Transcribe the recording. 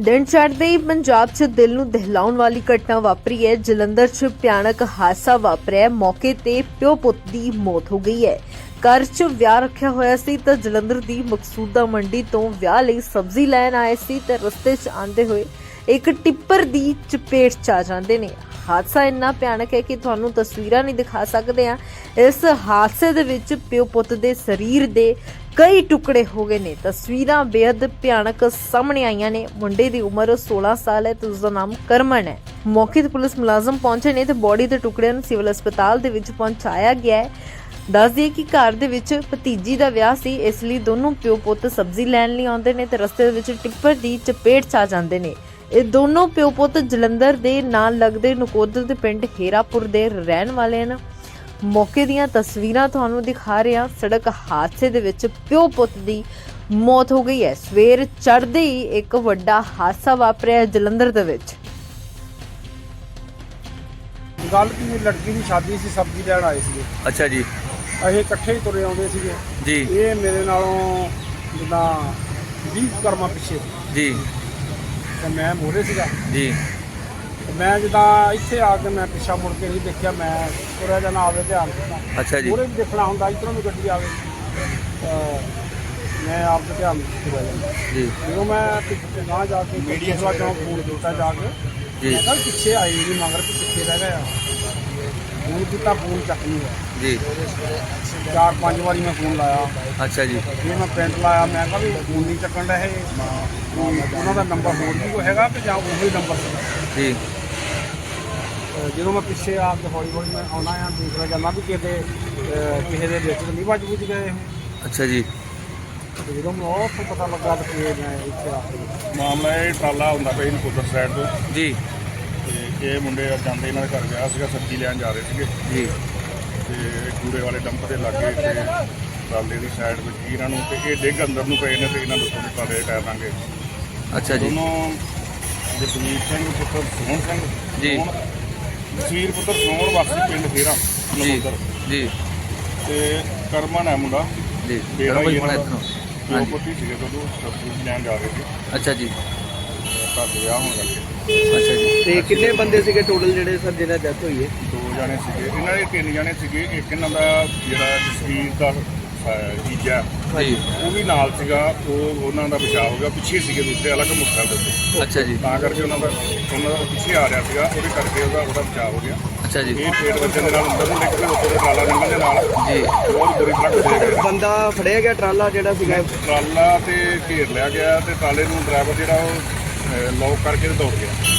ਦਿਨ ਚੜ੍ਹਦੇ ਹੀ ਪੰਜਾਬ 'ਚ ਦਿਲ ਨੂੰ ਦਹਿਲਾਉਣ ਵਾਲੀ ਘਟਨਾ ਵਾਪਰੀ ਹੈ। ਜਲੰਧਰ 'ਚ ਭਿਆਨਕ ਹਾਦਸਾ ਵਾਪਰਿਆ ਮੌਕੇ ਤੇ ਪਿਓ ਪੁੱਤ ਦੀ ਮੌਤ ਹੋ ਗਈ ਹੈ। ਘਰ 'ਚ ਵਿਆਹ ਰੱਖਿਆ ਹੋਇਆ ਸੀ ਤਾਂ ਜਲੰਧਰ ਦੀ ਮਕਸੂਦਾ ਮੰਡੀ ਤੋਂ ਵਿਆਹ ਲਈ ਸਬਜ਼ੀ ਲੈਣ ਆਏ ਸੀ ਤੇ ਰਸਤੇ 'ਚ ਆਂਦੇ ਹੋਏ ਇੱਕ ਟਿੱਪਰ ਦੀ ਚਪੇਟ 'ਚ ਆ ਜਾਂਦੇ ਨੇ। ਹਾਦਸਾ ਇੰਨਾ ਭਿਆਨਕ ਹੈ ਕਿ ਤੁਹਾਨੂੰ ਤਸਵੀਰਾਂ ਨਹੀਂ ਦਿਖਾ ਸਕਦੇ ਆ ਇਸ ਹਾਦਸੇ ਦੇ ਵਿੱਚ ਪਿਓ ਪੁੱਤ ਦੇ ਸਰੀਰ ਦੇ ਕਈ ਟੁਕੜੇ ਹੋ ਗਏ ਨੇ। ਤਸਵੀਰਾਂ ਬੇहद ਭਿਆਨਕ ਸਾਹਮਣੇ ਆਈਆਂ ਨੇ। ਮੁੰਡੇ ਦੀ ਉਮਰ 16 ਸਾਲ ਹੈ ਤੇ ਉਸ ਦਾ ਨਾਮ ਕਰਮਨ ਹੈ। ਮੌਕੇ ਤੇ ਪੁਲਿਸ ਮੁਲਾਜ਼ਮ ਪਹੁੰਚੇ ਨੇ ਤੇ ਬੋਡੀ ਦੇ ਟੁਕੜਿਆਂ ਨੂੰ ਸਿਵਲ ਹਸਪਤਾਲ ਦੇ ਵਿੱਚ ਪਹੁੰਚਾਇਆ ਗਿਆ ਹੈ। ਦੱਸ ਦਈਏ ਕਿ ਘਰ ਦੇ ਵਿੱਚ ਭਤੀਜੀ ਦਾ ਵਿਆਹ ਸੀ। ਇਸ ਲਈ ਦੋਨੋਂ ਪਿਓ ਪੁੱਤ ਸਬਜ਼ੀ ਲੈਣ ਲਈ ਆਉਂਦੇ ਨੇ ਤੇ ਰਸਤੇ ਦੇ ਵਿੱਚ ਟਿੱਪਰ ਦੀ ਚਪੇਟ 'ਚ ਆ ਜਾਂਦੇ ਨੇ। ਇਹ ਦੋਨੋਂ ਪਿਓ ਪੁੱਤ ਜਲੰਧਰ ਦੇ ਨਾਲ ਲੱਗਦੇ ਨਕੋਦਰ ਦੇ ਪਿੰਡ ਹੀਰਾਪੁਰ ਦੇ ਰਹਿਣ ਵਾਲੇ ਹਨ। ਮੌਕੇ ਦੀਆਂ ਤਸਵੀਰਾਂ ਤੁਹਾਨੂੰ ਦਿਖਾ ਰਹੇ ਸੜਕ ਹਾਦਸੇ ਦੇ ਵਿੱਚ ਪਿਓ ਪੁੱਤ ਦੀ ਮੌਤ ਹੋ ਗਈ ਹੈ। ਸਵੇਰ ਚੜ੍ਹਦੇ ਹੀ ਇੱਕ ਵੱਡਾ ਹਾਦਸਾ ਵਾਪਰਿਆ ਜਲੰਧਰ ਦੇ ਵਿੱਚ। ਗੱਲ ਕੀ ਲੜਕੀ ਦੀ ਸ਼ਾਦੀ ਸੀ ਸਬਜ਼ੀ ਲੈਣ ਆਏ ਸੀਗੇ। ਅੱਛਾ ਜੀ। ਅਸੀਂ ਇਕੱਠੇ ਹੀ ਤੁਰੇ ਆਉਂਦੇ ਸੀਗੇ। ਜੀ। ਇਹ ਮੇਰੇ ਨਾਲੋਂ ਜਿੱਦਾਂ 20 ਕਰਮਾਂ ਪਿੱਛੇ। ਜੀ। ਤੇ ਮੈਂ ਮੋਰੇ ਸੀਗਾ। ਜੀ। ਮੈਂ ਜਿੱਦਾਂ ਇੱਥੇ ਆ ਕੇ ਮੈਂ ਪਿੱਛਾ ਮੁੜ ਕੇ ਨਹੀਂ ਦੇਖਿਆ ਮੈਂ ਤੁਰਿਆ ਜਾਣਾ ਆਵੇ ਧਿਆਨ ਦਿੱਤਾ। ਅੱਛਾ ਜੀ। ਵੀ ਦੇਖਣਾ ਹੁੰਦਾ ਇਧਰੋਂ ਵੀ ਗੱਡੀ ਆਵੇ। ਤਾਂ ਮੈਂ ਆਪ ਦਾ ਧਿਆਨ ਜਾਂਦਾ ਜੀ। ਜਦੋਂ ਮੈਂ ਪਿੱਛੇ ਨਾ ਜਾ ਕੇ ਮੀਡੀਆ ਸਵਾ ਚੋਂ ਫੋਨ ਕੀਤਾ ਜਾ ਕੇ ਜੀ। ਮੈਂ ਕਿਹਾ ਪਿੱਛੇ ਆਈ ਨਹੀਂ ਮਗਰ ਕਿ ਪਿੱਛੇ ਰਹਿ ਗਿਆ ਫੋਨ ਕੀਤਾ ਫੋਨ ਚੱਕ ਨਹੀਂ ਹੋਇਆ ਜੀ। ਚਾਰ ਪੰਜ ਵਾਰੀ ਮੈਂ ਫੋਨ ਲਾਇਆ। ਅੱਛਾ ਜੀ। ਫਿਰ ਮੈਂ ਪਿੰਡ ਲਾਇਆ ਮੈਂ ਕਿਹਾ ਵੀ ਫੋਨ ਨਹੀਂ ਚੱਕਣ ਦਾ ਇਹ। ਉਹਨਾਂ ਦਾ ਨੰਬਰ ਹੋਰ ਵੀ ਕੋਈ ਹੈਗਾ ਕਿ ਜਾਂ ਉਹੀ ਨੰਬਰ ਜੀ। ਜਦੋਂ ਮੈਂ ਪਿੱਛੇ ਆ ਕੇ ਹੌਲੀ ਹੌਲੀ ਮੈਂ ਆਉਣਾ ਆ ਦੂਸਰਾ ਜਾਂਦਾ ਵੀ ਕਿਤੇ ਕਿਸੇ ਦੇ ਵਿੱਚ ਤਾਂ ਨਹੀਂ ਵੱਜ ਬੁੱਝ ਗਏ ਇਹ। ਅੱਛਾ ਜੀ। ਤੇ ਜਦੋਂ ਮੈਨੂੰ ਉੱਥੋਂ ਪਤਾ ਲੱਗਾ ਤਾਂ ਫਿਰ ਮੈਂ ਇੱਥੇ ਆ ਕੇ ਮਾਮਲਾ ਇਹ ਟਰਾਲਾ ਹੁੰਦਾ ਪਿਆ ਇਹਨੂੰ ਕੁਦਰ ਸਾਈਡ ਤੋਂ। ਜੀ। ਤੇ ਇਹ ਮੁੰਡੇ ਜਾਂਦੇ ਇਹਨਾਂ ਦੇ ਘਰ ਗਿਆ ਸੀਗਾ ਸਬਜ਼ੀ ਲੈਣ ਜਾ ਰਹੇ ਸੀਗੇ। ਜੀ। ਤੇ ਕੂੜੇ ਵਾਲੇ ਡੰਪ ਦੇ ਲਾਗੇ ਤੇ ਟਰਾਲੇ ਦੀ ਸਾਈਡ ਵਿੱਚ ਹੀ ਇਹਨਾਂ ਨੂੰ ਤੇ ਇਹ ਡਿੱਗ ਅੰਦਰ ਨੂੰ ਪਏ ਨੇ ਤੇ ਇਹਨਾਂ ਦੇ ਉੱਤੋਂ ਟਰਾਲੇ ਦੇ ਟਾਇਰ ਲਾਂਗੇ ਅੱਛਾ ਜੀ। ਦੋਨੋਂ ਜਸਵੀਰ ਸਿੰਘ ਪੁੱਤਰ ਸੋਹਣ ਸਿੰਘ ਜੀ। ਸੋਹਣ- ਜਸਵੀਰ ਪੁੱਤਰ ਸੋਹਣ ਵਾਸੀ ਪਿੰਡ ਫੇਰਾ ਜੀ ਨਮੋਦਰ ਜੀ। ਤੇ ਕਰਮਨ ਹੈ ਮੁੰਡਾ। ਜੀ ਬੇੜਾ ਹੀ ਬਈ ਮਾੜਾ ਇਹਨਾਂ ਇੱਧਰੋਂ ਦੋ। ਹਾਂਜੀ। ਪੁੱਤੀ ਸੀਗੇ ਦੋਨੋਂ ਸਬਜ਼ੀ ਲੈਣ ਜਾ ਰਹੇ ਸੀ। ਅੱਛਾ ਜੀ। ਘਰ ਵਿਆਹ ਹੋਣ ਕਰਕੇ ਅੱਛਾ ਜੀ। ਤੇ ਕਿੰਨੇ ਬੰਦੇ ਸੀਗੇ ਟੋਟਲ ਜਿਹੜੇ ਸਰ ਜਿਹਨਾਂ ਡੈਥ ਹੋਈ ਹੈ? ਦੋ ਜਾਣੇ ਸੀਗੇ। ਇਹਨਾਂ ਦੇ ਤਿੰਨ ਜਾਣੇ ਸੀਗੇ। ਇੱਕ ਇਹਨਾਂ ਦਾ ਜਿਹੜਾ ਜਸਵੀਰ ਦਾ ਜੀਜਾ ਜੀ ਉਹ ਵੀ ਨਾਲ ਸੀਗਾ ਉਹ ਉਹਨਾਂ ਦਾ ਬਚਾਅ ਹੋ ਗਿਆ ਪਿੱਛੇ ਸੀਗੇ ਦੂਸਰੇ ਅਲੱਗ ਮੁੱਖਾਂ ਦੇ ਉੱਤੇ ਅੱਛਾ ਜੀ। ਤਾਂ ਕਰਕੇ ਉਹਨਾਂ ਦਾ ਉਹਨਾਂ ਦਾ ਪਿੱਛੇ ਆ ਰਿਹਾ ਸੀਗਾ ਉਹਦੇ ਕਰਕੇ ਉਹਦਾ ਉਹਦਾ ਬਚਾਅ ਹੋ ਗਿਆ। ਅੱਛਾ ਜੀ। ਇਹ ਪੇਟ ਵੱਜਣ ਦੇ ਨਾਲ ਅੰਦਰ ਨੂੰ ਨਿਕਲ ਕੇ ਉੱਪਰ ਟਰਾਲਾ ਨਿਕਲਣ ਦੇ ਨਾਲ। ਜੀ। ਬਹੁਤ ਬੁਰੀ ਤਰ੍ਹਾਂ ਦੇ ਗਏ। ਬੰਦਾ ਫੜਿਆ ਗਿਆ ਟਰਾਲਾ ਜਿਹੜਾ ਸੀਗਾ? ਟਰਾਲਾ ਤੇ ਘੇਰ ਲਿਆ ਗਿਆ ਤੇ ਟਰਾਲੇ ਨੂੰ ਡਰਾਈਵਰ ਜਿਹੜਾ ਉਹ ਲੌਕ ਕਰਕੇ ਦੌੜ ਗਿਆ।